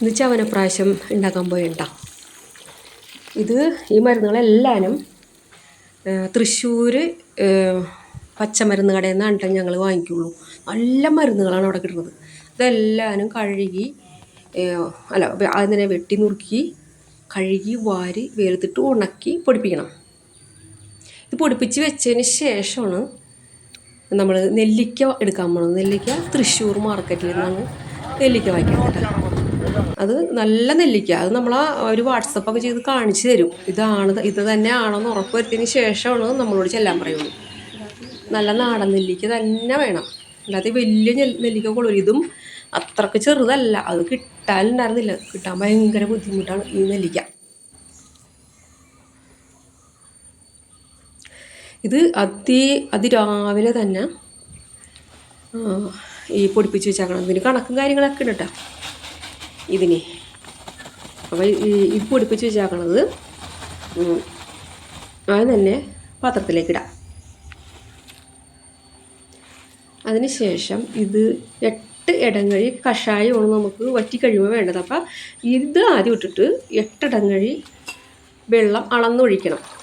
ഇത് പ്രാവശ്യം ഉണ്ടാക്കാൻ പോയിട്ട ഇത് ഈ മരുന്നുകളെല്ലാനും തൃശ്ശൂർ പച്ചമരുന്ന് കടയിൽ നിന്നാണ് ഞങ്ങൾ വാങ്ങിക്കുള്ളൂ. നല്ല മരുന്നുകളാണ് അവിടെ കിട്ടുന്നത്. ഇതെല്ലാനും കഴുകി അല്ല അതിനെ വെട്ടി നുറുക്കി കഴുകി വാരി വേർത്തിട്ട് ഉണക്കി പൊടിപ്പിക്കണം. ഇത് പൊടിപ്പിച്ച് വെച്ചതിന് ശേഷമാണ് നമ്മൾ നെല്ലിക്ക എടുക്കാൻ പോകുന്നത് നെല്ലിക്ക തൃശ്ശൂർ മാർക്കറ്റിൽ നിന്നാണ് നെല്ലിക്ക വാങ്ങിക്കുന്നത് അത് നല്ല നെല്ലിക്ക. അത് നമ്മൾ ഒരു വാട്സപ്പൊക്കെ ചെയ്ത് കാണിച്ചു തരും. ഇതാണ് ഇത് തന്നെയാണെന്ന് ഉറപ്പുവരുത്തിയതിന് ശേഷമാണ് നമ്മളോട് ചെല്ലാൻ പറയുള്ളൂ. നല്ല നാടൻ നെല്ലിക്ക തന്നെ വേണം. അല്ലാതെ വലിയ നെല്ലിക്ക കൊള്ളൂല. ഇതും അത്രയ്ക്ക് ചെറുതല്ല. അത് കിട്ടാനുണ്ടായിരുന്നില്ല കിട്ടാൻ ഭയങ്കര ബുദ്ധിമുട്ടാണ് ഈ നെല്ലിക്ക. ഇത് അതി അതിരാവിലെ തന്നെ ഈ പൊടിപ്പിച്ച് വെച്ചേക്കണം ഇതിന് കണക്കും കാര്യങ്ങളൊക്കെ ഉണ്ട് കേട്ടോ ഇതിന്. അപ്പോൾ ഇത് പൊടിപ്പിച്ച് വെച്ചേക്കണത്. അത് തന്നെ പാത്രത്തിലേക്ക് ഇടാം. അതിന് ശേഷം ഇത് എട്ട് ഇടങ്ങഴി കഷായമാണ് നമുക്ക് വറ്റി കഴിയുമ്പോൾ വേണ്ടത്. അപ്പം ഇത് ആദ്യം ഇട്ടിട്ട് എട്ടിടങ്ങഴി വെള്ളം അളന്നൊഴിക്കണം.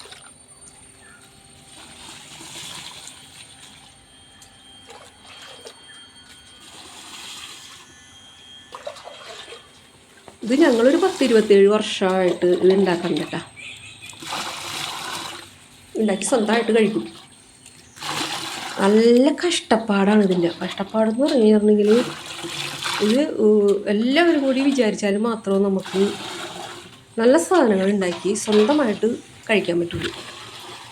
ഞങ്ങളൊരു പത്ത് ഇരുപത്തേഴ് വർഷമായിട്ട് ഇത് ഉണ്ടാക്കാറുണ്ട് കേട്ടോ. ഉണ്ടാക്കി സ്വന്തമായിട്ട് കഴിക്കും. നല്ല കഷ്ടപ്പാടാണ് ഇതിന്റെ കഷ്ടപ്പാടെന്ന് പറഞ്ഞിട്ടുണ്ടെങ്കിൽ ഇത് എല്ലാവരും കൂടി വിചാരിച്ചാൽ മാത്രമേ നമുക്ക് നല്ല സാധനങ്ങൾ ഉണ്ടാക്കി സ്വന്തമായിട്ട് കഴിക്കാൻ പറ്റുള്ളൂ.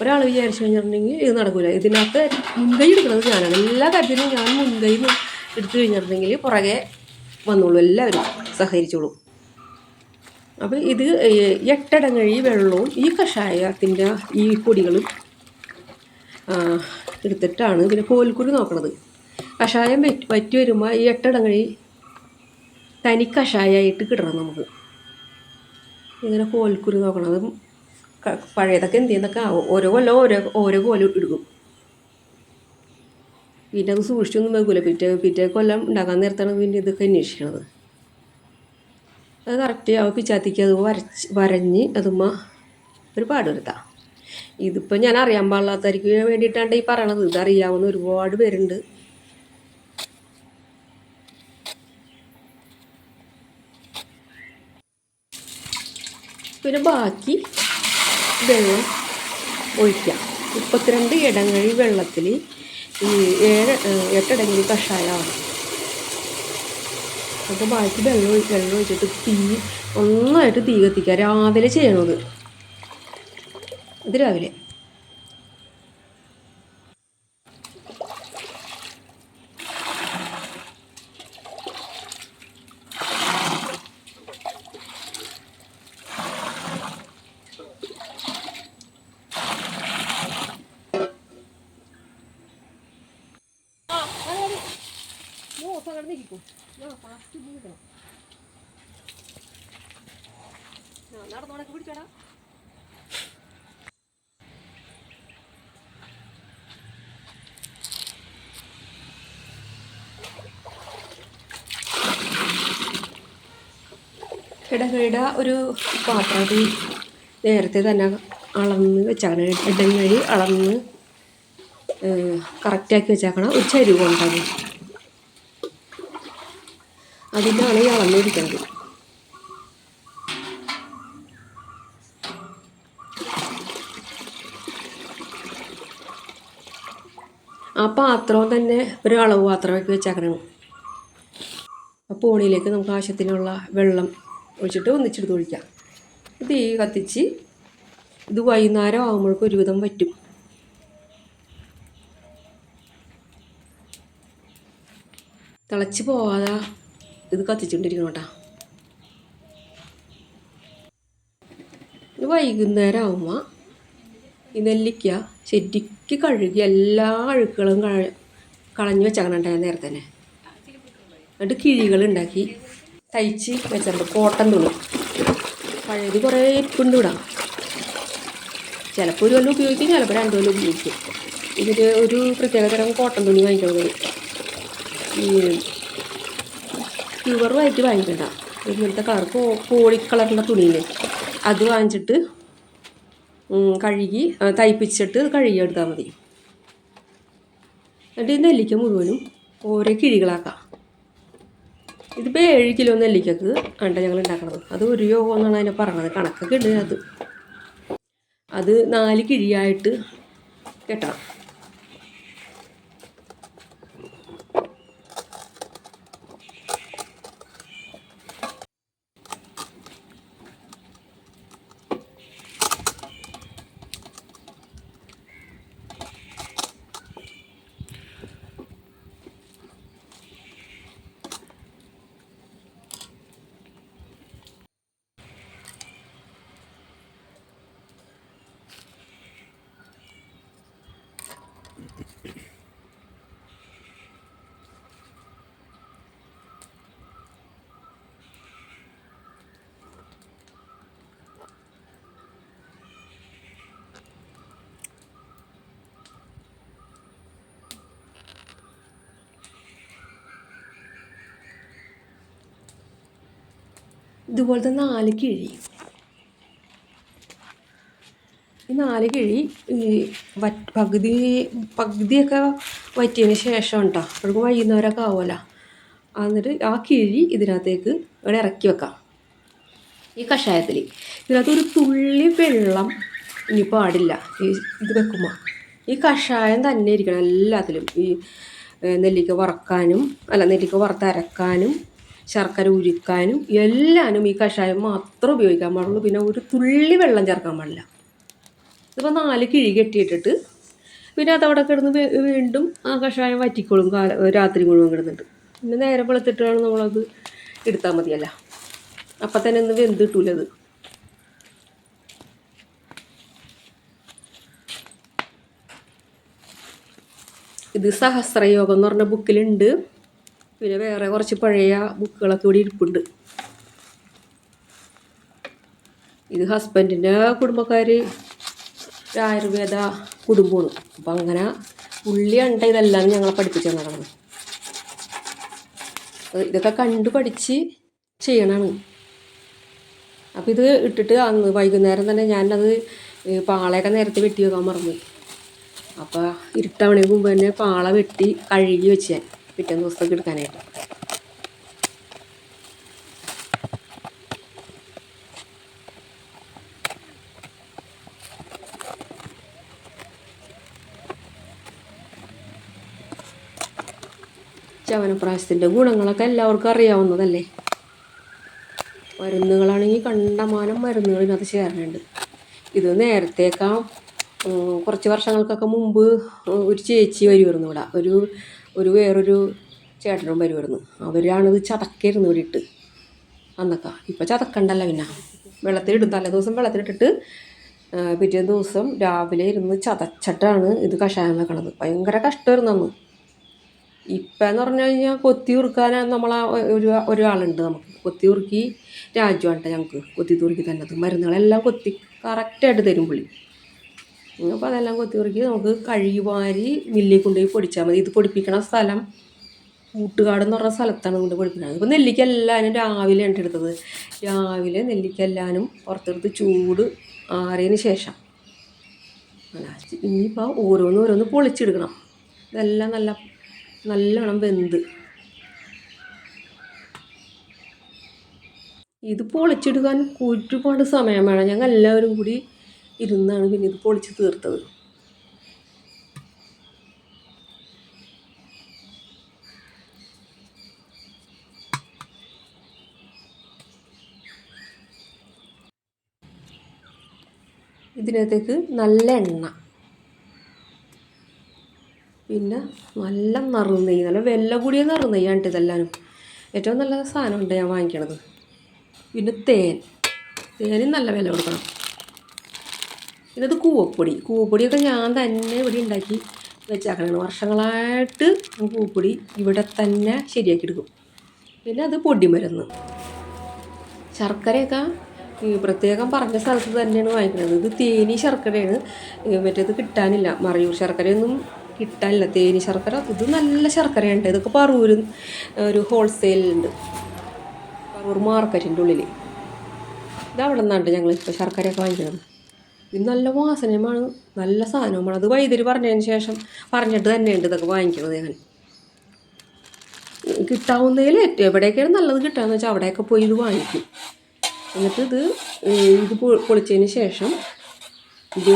ഒരാൾ വിചാരിച്ചു കഴിഞ്ഞിട്ടുണ്ടെങ്കിൽ ഇത് നടക്കില്ല ഇതിനകത്ത് മുൻകൈ എടുക്കുന്നത് ഞാനാണ്. എല്ലാ കാര്യത്തിനും ഞാൻ മുൻകൈ എടുത്തു കഴിഞ്ഞിട്ടുണ്ടെങ്കിൽ പുറകെ വന്നോളൂ. എല്ലാവരും സഹകരിച്ചോളൂ. അപ്പോൾ ഇത് എട്ടടങ്ങഴി വെള്ളവും ഈ കഷായത്തിന്റെ ഈ പൊടികളും എടുത്തിട്ടാണ് പിന്നെ കോൽക്കുരു നോക്കണത്. കഷായം വറ്റി വറ്റി വരുമ്പോൾ ഈ എട്ടടങ്ങഴി തനി കഷായമായിട്ട് കിട്ടണം നമുക്ക്. ഇങ്ങനെ കോൽക്കുരു നോക്കണത് പഴയതൊക്കെ എന്ത് ചെയ്യുന്നൊക്കെ ആവും ഓരോ കൊല്ലം ഓരോ ഓരോ കോലം എടുക്കും. പിന്നെ അത് സൂക്ഷിച്ചൊന്നും വെക്കൂല. പിറ്റേ പിറ്റേ കൊല്ലം ഉണ്ടാക്കാൻ നേരത്താണ് പിന്നെ ഇതൊക്കെ അന്വേഷിക്കണത്. അത് കറക്റ്റ് ആ പിച്ചാത്തിക്ക് അത് വരച്ച് വരഞ്ഞ് അതുമ്മ ഒരു പാട് വരുത്താം ഇതിപ്പോൾ ഞാൻ അറിയാൻ പാടില്ലാത്തവർക്ക് വേണ്ടിയിട്ടാണ് ഈ പറയണത്. ഇതറിയാവുന്ന ഒരുപാട് പേരുണ്ട്. പിന്നെ ബാക്കി വെള്ളം ഒഴിക്കാം. മുപ്പത്തിരണ്ട് ഇടങ്ങഴി വെള്ളത്തിൽ ഈ ഏഴ് എട്ടിടങ്ങി കഷായമാണ്. അപ്പോൾ ബാക്കി വെള്ളം വെള്ളം ഒഴിച്ചിട്ട് തീ നന്നായിട്ട് തീ കത്തിക്കുക രാവിലെ ചെയ്യണത്. ഇത് രാവിലെ. ഇടകഴിട ഒരു പാത്രത്തിൽ നേരത്തെ തന്നെ അളന്ന് വെച്ചേക്കണം ഇടങ്ങഴി അളന്ന് കറക്റ്റാക്കി വെച്ചേക്കണം. ഒരു ചരിവ് കൊണ്ടത്. അതിനാണ് ഈ അളന്നിരിക്കുന്നത്. ആ പാത്രവും തന്നെ ഒരു അളവ് പാത്രമാക്കി വെച്ചേക്കണം. അപ്പോൾ പോണിയിലേക്ക് നമുക്ക് ആവശ്യത്തിനുള്ള വെള്ളം ഒഴിച്ചിട്ട് ഒന്നിച്ചെടുത്ത് ഒഴിക്കാം. തീ കത്തിച്ച് ഇത് വൈകുന്നേരം ആകുമ്പോഴേക്കും ഒരുവിധം പറ്റും. തിളച്ച് പോവാതെ ഇത് കത്തിച്ചുകൊണ്ടിരിക്കണം കേട്ടോ. വൈകുന്നേരം ആകുമ്പോൾ ഈ നെല്ലിക്ക ശരിക്ക് കഴുകി എല്ലാ അഴുക്കുകളും കളഞ്ഞ് വെച്ചേക്കണുണ്ടായ നേരത്തെ തന്നെ. എന്നിട്ട് കിഴികൾ ഉണ്ടാക്കി. തയ്ച്ച് വെച്ചിട്ടുണ്ട്. കോട്ടൺ തുണി പഴയത് കുറേ ഇരിപ്പുണ്ട് ഇവിടെ. ചിലപ്പോൾ ഒരു കൊല്ലം ഉപയോഗിക്കും ചിലപ്പോൾ രണ്ട് കൊല്ലം ഉപയോഗിക്കും. ഇതിൽ ഒരു പ്രത്യേക തരം കോട്ടൺ തുണി വാങ്ങിക്കുന്നത് ഈ വൈറ്റ് വാങ്ങിക്കണ്ട. ഇങ്ങനത്തെ കളർ കോഴി കളറിന്റെ തുണിയില്ലേ? അത് വാങ്ങിച്ചിട്ട് കഴുകി തയ്പ്പിച്ചിട്ട് കഴുകി എടുത്താൽ മതി. എന്നിട്ട് നെല്ലിക്ക മുഴുവനും ഓരോ കിഴികളാക്കാം. ഇതിപ്പോൾ ഏഴ് കിലോ നെല്ലിക്കക്ക് ആണ് ഞങ്ങൾ ഉണ്ടാക്കണത്. അത് ഒരു യോഗം എന്നാണ് അതിനെ പറയണത് കണക്കൊക്കെ ഉണ്ട് അത്. അത് നാല് കിഴിയായിട്ട് കെട്ടണം. ഇതുപോലത്തെ നാല് കിഴി. ഈ നാല് കിഴി ഈ വറ്റ് പകുതി പകുതിയൊക്കെ വറ്റിയതിന് ശേഷം കേട്ടോ അപ്പോഴേക്കും വൈകുന്നേരമൊക്കെ ആവുമല്ലോ. എന്നിട്ട് ആ കിഴി ഇതിനകത്തേക്ക് ഇവിടെ ഇറക്കി വെക്കാം. ഈ കഷായത്തിൽ. ഇതിനകത്ത് ഒരു തുള്ളി വെള്ളം ഇനി പാടില്ല. ഈ ഇത് വെക്കുമ്പോൾ ഈ കഷായം തന്നെ ഇരിക്കണം എല്ലാത്തിലും. ഈ നെല്ലിക്ക വറക്കാനും അല്ല നെല്ലിക്ക വറുത്തരക്കാനും ശർക്കര ഉരുക്കാനും എല്ലാനും ഈ കഷായം മാത്രം ഉപയോഗിക്കാൻ പാടുള്ളൂ. പിന്നെ ഒരു തുള്ളി വെള്ളം ചേർക്കാൻ പാടില്ല. ഇതിപ്പോൾ നാല് കിഴി കെട്ടിയിട്ടിട്ട് പിന്നെ അതവിടെ കിടന്ന് വീണ്ടും ആ കഷായം വറ്റിക്കോളും കാല രാത്രി മുഴുവൻ കിടന്നിട്ട്. പിന്നെ നേരെ വെളുത്തിട്ടാണ് നമ്മളത് എടുത്താൽ മതിയല്ല. അപ്പം തന്നെ ഒന്ന് വെന്ത് കിട്ടൂലത് ഇത് സഹസ്രയോഗം എന്ന് പറഞ്ഞ ബുക്കിലുണ്ട് പിന്നെ വേറെ കുറച്ച് പഴയ ബുക്കുകളൊക്കെ ഇവിടെ ഇരിപ്പുണ്ട്. ഇത് ഹസ്ബൻഡിന്റെ കുടുംബക്കാർ ആയുർവേദ കുടുംബമാണ്. അപ്പം അങ്ങനെ ഉള്ളി പുള്ളിയുണ്ട് ഇതെല്ലാം ഞങ്ങളെ പഠിപ്പിച്ചു തന്നതാണ്. ഇതൊക്കെ കണ്ടു പഠിച്ച് ചെയ്യണമാണ് അപ്പം ഇത് ഇട്ടിട്ട് അന്ന് വൈകുന്നേരം തന്നെ ഞാനത് പാളയൊക്കെ നേരത്തെ വെട്ടി വെക്കാൻ മറന്നു അപ്പോൾ ഇരുട്ടവണയ്ക്ക് മുമ്പ് തന്നെ പാള വെട്ടി കഴുകി വെച്ച് പിറ്റേന്ന് ദിവസത്തേക്ക് എടുക്കാനായിട്ട്. ചവനപ്രാശത്തിന്റെ ഗുണങ്ങളൊക്കെ എല്ലാവർക്കും അറിയാവുന്നതല്ലേ? മരുന്നുകളാണെങ്കിൽ കണ്ടമാനം മരുന്നുകൾ ഇതിനകത്ത് ചേരുന്നുണ്ട് ഇത് നേരത്തേക്കാ കുറച്ച് വർഷങ്ങൾക്കൊക്കെ മുമ്പ് ഒരു ചേച്ചി വരുമായിരുന്നു ഇവിടെ. ഒരു ഒരു വേറൊരു ചേട്ടനും വരുമായിരുന്നു അവരാണിത് ചതക്കായിരുന്നു ഇവിടെ ഇട്ട് അന്നൊക്കെ. ഇപ്പോൾ ചതക്കണ്ടല്ല പിന്നെ. വെള്ളത്തിലിടും. തലേ ദിവസം വെള്ളത്തിലിട്ടിട്ട് പിറ്റേ ദിവസം രാവിലെ ഇരുന്ന് ചതച്ചിട്ടാണ് ഇത് കഷായം വെക്കണത്. ഭയങ്കര കഷ്ടമായിരുന്നു അന്ന്. ഇപ്പം എന്ന് പറഞ്ഞു കഴിഞ്ഞാൽ കൊത്തി ഉറുക്കാൻ നമ്മളെ ഒരു ഒരാളുണ്ട് നമുക്ക്. കൊത്തി ഉറുക്കി രാജുവാണ് ഞങ്ങൾക്ക് കൊത്തി തുറുക്കി തന്നത്. മരുന്നുകളെല്ലാം കൊത്തി കറക്റ്റായിട്ട് തരും പുള്ളി. അപ്പോൾ അതെല്ലാം കൊത്തി കുറുക്കി നമുക്ക് കഴുകി വാരി മില്ലിൽ കൊണ്ടുപോയി പൊടിച്ചാൽ മതി. ഇത് പൊടിപ്പിക്കണ സ്ഥലം കൂട്ടുകാട് എന്ന് പറഞ്ഞ സ്ഥലത്താണ് കൊണ്ട് പൊടിപ്പിക്കുന്നത് ഇപ്പോൾ നെല്ലിക്ക എല്ലാവരും രാവിലെയാണ് എടുത്തത്. രാവിലെ നെല്ലിക്ക എല്ലാവരും പുറത്തെടുത്ത് ചൂട് ആറിയതിന് ശേഷം. ഇനിയിപ്പോൾ ഓരോന്ന് ഓരോന്ന് പൊളിച്ചെടുക്കണം. ഇതെല്ലാം നല്ല നല്ലോണം വെന്ത്. ഇത് പൊളിച്ചെടുക്കാൻ ഒരുപാട് സമയം വേണം. ഞങ്ങൾ എല്ലാവരും കൂടി ഇരുന്നാണ് പിന്നെ ഇത് പൊളിച്ച് തീർത്തത്. ഇതിനകത്തേക്ക് നല്ല എണ്ണ. പിന്നെ നല്ല നറുനെയ്യ് നല്ല വെല്ല കൂടിയ നറുനെയ്യാണ് ഇതെല്ലാനും ഏറ്റവും നല്ല സാധനം ഉണ്ട് ഞാൻ വാങ്ങിക്കണത്. പിന്നെ തേൻ. തേനും നല്ല വില കൊടുക്കണം. പിന്നെ ഇത് കൂവപ്പൊടി. കൂവപ്പൊടിയൊക്കെ ഞാൻ തന്നെ ഇവിടെ ഉണ്ടാക്കി വെച്ചാക്കണം. വർഷങ്ങളായിട്ട് കൂവപ്പൊടി ഇവിടെ തന്നെ ശരിയാക്കി എടുക്കും. പിന്നെ അത് പൊടിമരുന്ന്. ശർക്കരയൊക്കെ പ്രത്യേകം പറഞ്ഞ സ്ഥലത്ത് തന്നെയാണ് വാങ്ങിക്കുന്നത്. ഇത് തേനി ശർക്കരയാണ്. മറ്റേത് കിട്ടാനില്ല. മറയൂർ ശർക്കരയൊന്നും കിട്ടാനില്ല. തേനി ശർക്കര ഇത് നല്ല ശർക്കരയുണ്ട്. ഇതൊക്കെ പറൂര് ഒരു ഹോൾസെയിലുണ്ട്. പറവൂർ മാർക്കറ്റിന്റെ ഉള്ളിൽ ഇതവിടെ നിന്നാണ്ട് ഞങ്ങൾ ഇപ്പോൾ ശർക്കരയൊക്കെ വാങ്ങിക്കുന്നത്. ഇത് നല്ല വാസനയുമാണ്. നല്ല സാധനവുമാണ്. അത് വൈദ്യുതി പറഞ്ഞതിന് ശേഷം പറഞ്ഞിട്ട് തന്നെയുണ്ട് ഇതൊക്കെ വാങ്ങിക്കുന്നത് ഞാൻ. കിട്ടാവുന്നതിൽ ഏറ്റവും എവിടെയൊക്കെയാണ് നല്ലത് കിട്ടുകയെന്ന് വെച്ചാൽ അവിടെയൊക്കെ പോയി ഇത് വാങ്ങിക്കും. എന്നിട്ട് ഇത് ഇത് പൊളിച്ചതിന് ശേഷം ഇത്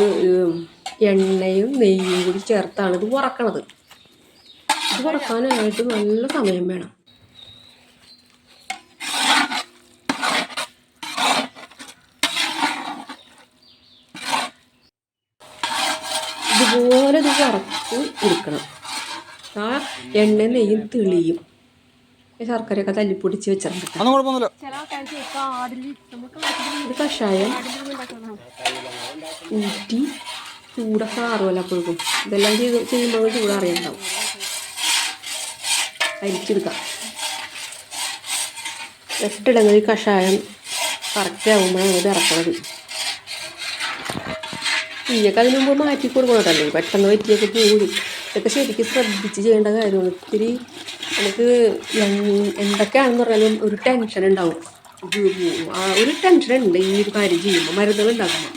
എണ്ണയും നെയ്യും കൂടി ചേർത്താണ് ഇത് വറക്കണത്. ഇത് വറക്കാനായിട്ട് നല്ല സമയം വേണം. വറുത്ത് എടുക്കണം. ആ എണ്ണ നെയ്യും തെളിയും. ശർക്കരയൊക്കെ തല്ലിപ്പൊടിച്ച് വെച്ചിട്ടുണ്ട് ഇത് കഷായം. ഊറ്റി ചൂടൊക്കെ ആറുമല്ലോ അപ്പോഴേക്കും. ഇതെല്ലാം ചെയ്ത് ചെയ്യുമ്പോൾ ചൂടറിയുണ്ടാവും അരിച്ചെടുക്കാം. എട്ടിടങ്ങളിൽ കഷായം കറക്റ്റ് ആകുമ്പോഴാണ് ഇത് ഇറക്കണത് തീയൊക്കെ അതിന് മുമ്പ് മാറ്റി കൊടുക്കണമല്ലോ പെട്ടെന്ന് പറ്റിയൊക്കെ പോയി. ഇതൊക്കെ ശരിക്കും ശ്രദ്ധിച്ച് ചെയ്യേണ്ട കാര്യമാണ്. ഒത്തിരി നമുക്ക് എന്തൊക്കെയാണെന്ന് പറഞ്ഞാലും ഒരു ടെൻഷൻ ഉണ്ടാവും. ഒരു ടെൻഷൻ ഉണ്ട് ഈ ഒരു കാര്യം ചെയ്യുമ്പോൾ. മരുന്നുകൾ ഉണ്ടാക്കുമ്പോൾ.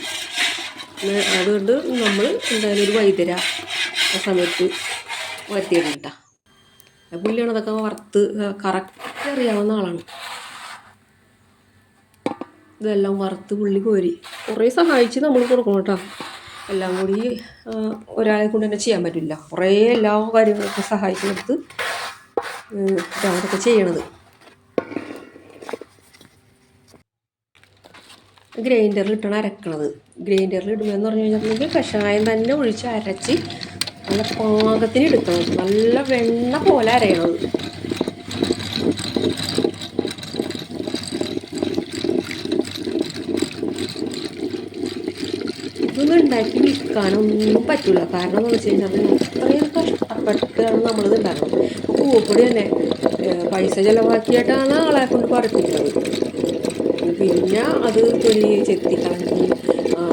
അതുകൊണ്ട് നമ്മൾ എന്തായാലും ഒരു വൈദ്യര ആ സമയത്ത് വരുത്തിയിട്ടുണ്ട് കേട്ടോ. പുള്ളിയാണ് അതൊക്കെ വറുത്ത് കറക്റ്റ് അറിയാവുന്ന ആളാണ്. ഇതെല്ലാം വറുത്ത് പുള്ളി കോരി. കുറേ സഹായിച്ച് നമ്മൾ കൊടുക്കണം കേട്ടോ. എല്ലാം കൂടി ഒരാളെ കൊണ്ട് തന്നെ ചെയ്യാൻ പറ്റില്ല. കുറേ എല്ലാ കാര്യങ്ങളൊക്കെ സഹായിച്ച് കൊടുത്ത് ഉം, ഇതാണ് ഇതൊക്കെ ചെയ്യണത്. ഗ്രൈൻഡറിൽ ഇട്ടാണ് അരക്കണത്. ഗ്രൈൻഡറിൽ ഇടുകയെന്ന് പറഞ്ഞു കഴിഞ്ഞിട്ടുണ്ടെങ്കിൽ കഷായം തന്നെ ഒഴിച്ച് അരച്ച് നല്ല പാകത്തിന് എടുക്കണം. നല്ല വെണ്ണ പോലെ അരയണത് ഇതൊന്നും ഉണ്ടാക്കി വിൽക്കാനൊന്നും പറ്റില്ല കാരണം എന്ന് വെച്ച് കഴിഞ്ഞാൽ അത്രയും കഷ്ടപ്പെട്ടാണ് നമ്മളിത് ഉണ്ടാക്കുന്നത്. അപ്പോൾ പൂപ്പൊടി തന്നെ പൈസ ചിലവാക്കിയിട്ടാണ് ആളെ കൊണ്ട് പറപ്പിക്കുന്നത്. പിന്നെ അത് തൊലി ചെത്തിക്കളഞ്ഞ്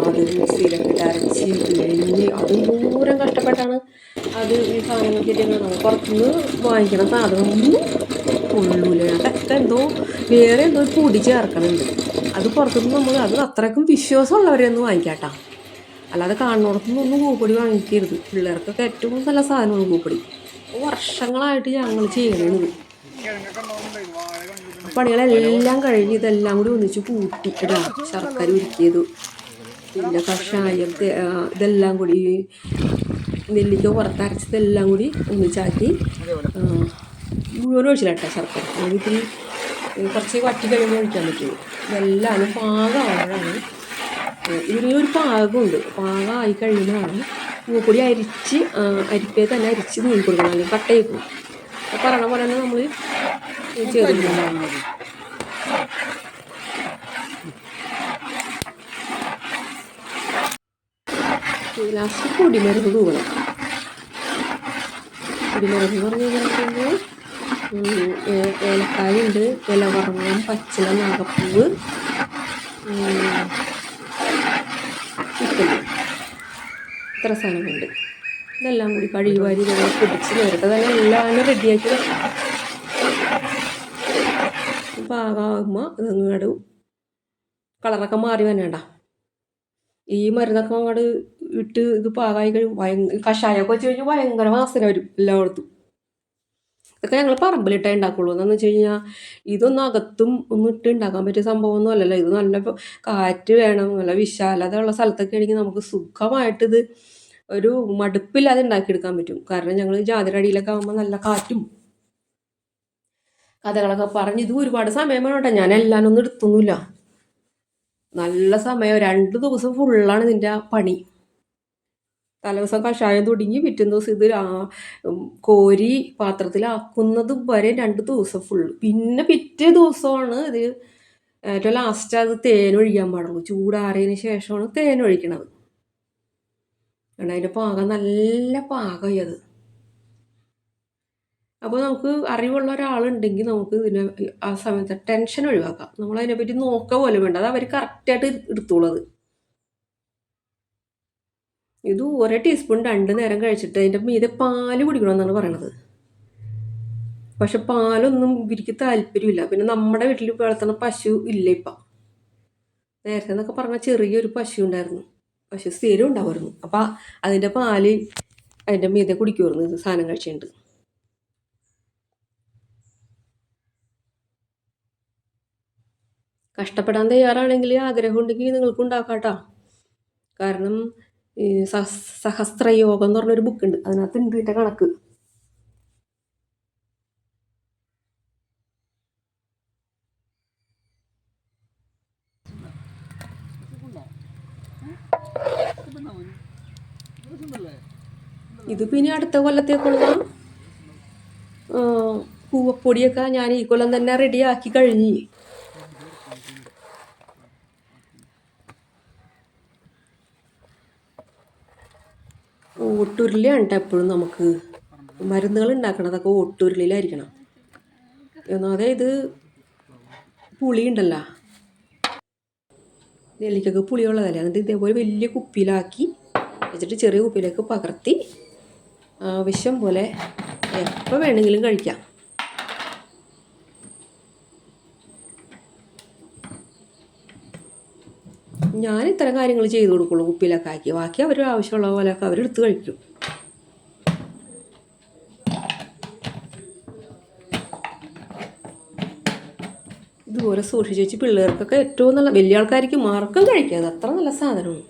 അത് മിക്സിയിലൊക്കെ അരച്ച് പിഴിഞ്ഞ് അത് ദൂരം കഷ്ടപ്പെട്ടാണ് അത് ഈ സാധനങ്ങൾ ശരിയാണ് പുറത്തുനിന്ന് വാങ്ങിക്കണ സാധനമൊന്നും കൊള്ളൂല. അതൊക്കെ എന്തോ വേറെ എന്തോ പൊടി ചേർക്കണുണ്ട്. അത് പുറത്തുനിന്ന് നമ്മൾ അത് അത്രയ്ക്കും വിശ്വാസമുള്ളവരെയൊന്നും വാങ്ങിക്കാട്ടാ. അല്ലാതെ കാണുന്നിടത്തുനിന്ന് ഒന്നും പൂപ്പൊടി വാങ്ങിക്കരുത്. പിള്ളേർക്കൊക്കെ ഏറ്റവും നല്ല സാധനമാണ് പൂപ്പൊടി വർഷങ്ങളായിട്ട് ഞങ്ങൾ ചെയ്യണത് പണികളെല്ലാം കഴിഞ്ഞ് ഇതെല്ലാം കൂടി ഒന്നിച്ച് കൂട്ടി. ഇടാം ശർക്കര ഉരുക്കിയത്. പിന്നെ കഷായം ഇതെല്ലാം കൂടി നെല്ലിക്ക പുറത്തരച്ചതെല്ലാം കൂടി ഒന്നിച്ചാക്കി മുഴുവൻ ഒഴിച്ചിലട്ടെ ശർക്കര. അങ്ങനെ ഇത്തിരി കുറച്ച് വറ്റി കഴിയുമ്പോൾ ഒഴിക്കാൻ പറ്റുള്ളൂ. ഇതെല്ലാം ഏ, ഇതിന് ഒരു പാകമുണ്ട് പാകമായി കഴിയുമ്പോഴാണ് പൂപ്പൊടി അരിച്ച് അരിപ്പേ തന്നെ അരിച്ച് മീൻ കൊടുക്കണം അല്ലെങ്കിൽ കട്ടയിൽ പോകും പറയണ പോലെ തന്നെ നമ്മൾ ചെയ്തിട്ടുണ്ടാകും ലാസ്റ്റ് പൊടിമരുന്ന് തൂവണം. പൊടിമരുന്ന് പറഞ്ഞു കഴിഞ്ഞാൽ ഏലക്കായുണ്ട് ഇലവർണം പച്ചില നാഗപ്പൂവ് ഇത്ര സാധനങ്ങളുണ്ട്. ഇതെല്ലാം കൂടി കഴുകി വാരി ഇതെല്ലാം പിടിച്ച് നേരത്തെ തന്നെ എല്ലാം റെഡിയാക്കി വെക്കണം പാകമാകുമ്പോൾ അതങ്ങോട്ട് കളറൊക്കെ മാറി വന്നേണ്ട ഈ മരുന്നൊക്കെ അങ്ങോട്ട് ഇട്ട് ഇത് പാകമായി കഴിയും ഭയങ്കര കഷായമൊക്കെ വെച്ച് കഴിഞ്ഞാൽ ഭയങ്കര വാസന വരും എല്ലായിടത്തും. ഇതൊക്കെ ഞങ്ങൾ പറമ്പിലിട്ടേ ഉണ്ടാക്കുള്ളൂ എന്താണെന്ന് വെച്ച് കഴിഞ്ഞാൽ ഇതൊന്നും അകത്തും ഒന്നും ഇട്ട് ഉണ്ടാക്കാൻ പറ്റിയ സംഭവമൊന്നും അല്ലല്ലോ. ഇത് നല്ല കാറ്റ് വേണം നല്ല വിശാലത ഉള്ള സ്ഥലത്തൊക്കെ ആണെങ്കിൽ നമുക്ക് സുഖമായിട്ട് ഇത് ഒരു മടുപ്പില്ലാതെ ഉണ്ടാക്കിയെടുക്കാൻ പറ്റും. കാരണം ഞങ്ങൾ ജാതിരടിയിലൊക്കെ ആകുമ്പോൾ നല്ല കാറ്റും കഥകളൊക്കെ പറഞ്ഞ് ഇത് ഒരുപാട് സമയം വേണം കേട്ടോ. ഞാൻ എല്ലാം ഒന്നും എടുത്തൊന്നുമില്ല. നല്ല സമയം. രണ്ട് ദിവസം ഫുള്ളാണ് ഇതിന്റെ പണി. തലേദിവസം കഷായം തുടങ്ങി പിറ്റേ ദിവസം ഇത് കോരി പാത്രത്തിലാക്കുന്നത് വരെ രണ്ട് ദിവസം ഫുള്ള് പിന്നെ പിറ്റേ ദിവസമാണ് ഇത് ഏറ്റവും ലാസ്റ്റ് അത് തേനൊഴിക്കാൻ പാടുള്ളൂ. ചൂടാറിയതിന് ശേഷമാണ് തേനൊഴിക്കണത് കാരണം അതിന്റെ പാകം നല്ല പാകമായി അത്. അപ്പോൾ നമുക്ക് അറിവുള്ള ഒരാളുണ്ടെങ്കിൽ നമുക്ക് ഇതിനെ ആ സമയത്ത് ടെൻഷൻ ഒഴിവാക്കാം. നമ്മളതിനെപ്പറ്റി നോക്കുക പോലും വേണ്ട. അത് അവർ കറക്റ്റായിട്ട് എടുത്തോളത് ഇത് ഒരു ടീസ്പൂൺ രണ്ട് നേരം കഴിച്ചിട്ട് അതിന്റെ മീതെ പാൽ കുടിക്കണമെന്നാണ് പറയണത്. പക്ഷെ പാലൊന്നും ഇവർക്ക് താല്പര്യമില്ല. പിന്നെ നമ്മുടെ വീട്ടിൽ വളർത്തുന്ന പശു ഇല്ല ഇപ്പം. നേരത്തെ എന്നൊക്കെ പറഞ്ഞാൽ ചെറിയൊരു പശു ഉണ്ടായിരുന്നു. പശു സ്ഥിരം ഉണ്ടാവുമായിരുന്നു. അപ്പം അതിന്റെ പാൽ അതിന്റെ മീതെ കുടിക്കുമായിരുന്നു ഇത് സാധനം കഴിച്ചിട്ടുണ്ട് കഷ്ടപ്പെടാൻ തയ്യാറാണെങ്കിൽ ആഗ്രഹം ഉണ്ടെങ്കിൽ നിങ്ങൾക്ക് ഉണ്ടാക്കാട്ടോ. കാരണം സഹസ്രയോഗം എന്ന് പറഞ്ഞൊരു ബുക്കുണ്ട് അതിനകത്ത് ഉണ്ട് ഇതിന്റെ കണക്ക്. ഇത് പിന്നെ അടുത്ത കൊല്ലത്തേക്കുള്ള പൂവപ്പൊടിയൊക്കെ ഞാൻ ഈ കൊല്ലം തന്നെ റെഡിയാക്കി കഴിഞ്ഞ്. ഓട്ടുരുളിയാണ് കേട്ടോ എപ്പോഴും നമുക്ക് മരുന്നുകൾ ഉണ്ടാക്കണതൊക്കെ ഓട്ടുരുളിയിലായിരിക്കണം ഒന്നാമതെ ഇത് പുളി ഉണ്ടല്ലോ. നെല്ലിക്കൊക്കെ പുളിയുള്ളതല്ലേ? എന്നിട്ട് ഇതേപോലെ വലിയ കുപ്പിയിലാക്കി വെച്ചിട്ട് ചെറിയ കുപ്പിയിലേക്ക് പകർത്തി ആവശ്യം പോലെ എപ്പോൾ വേണമെങ്കിലും കഴിക്കാം. ഞാൻ ഇത്തരം കാര്യങ്ങൾ ചെയ്തു കൊടുക്കുള്ളൂ. കുപ്പിയിലൊക്കെ ആക്കി. ബാക്കി അവർ ആവശ്യമുള്ള പോലെയൊക്കെ അവരെടുത്ത് കഴിക്കും. ഇതുപോലെ സൂക്ഷിച്ച് വെച്ച് പിള്ളേർക്കൊക്കെ ഏറ്റവും നല്ല വലിയ ആൾക്കാർക്ക് മാർക്കം കഴിക്കാതെ അത് അത്ര നല്ല സാധനമാണ്.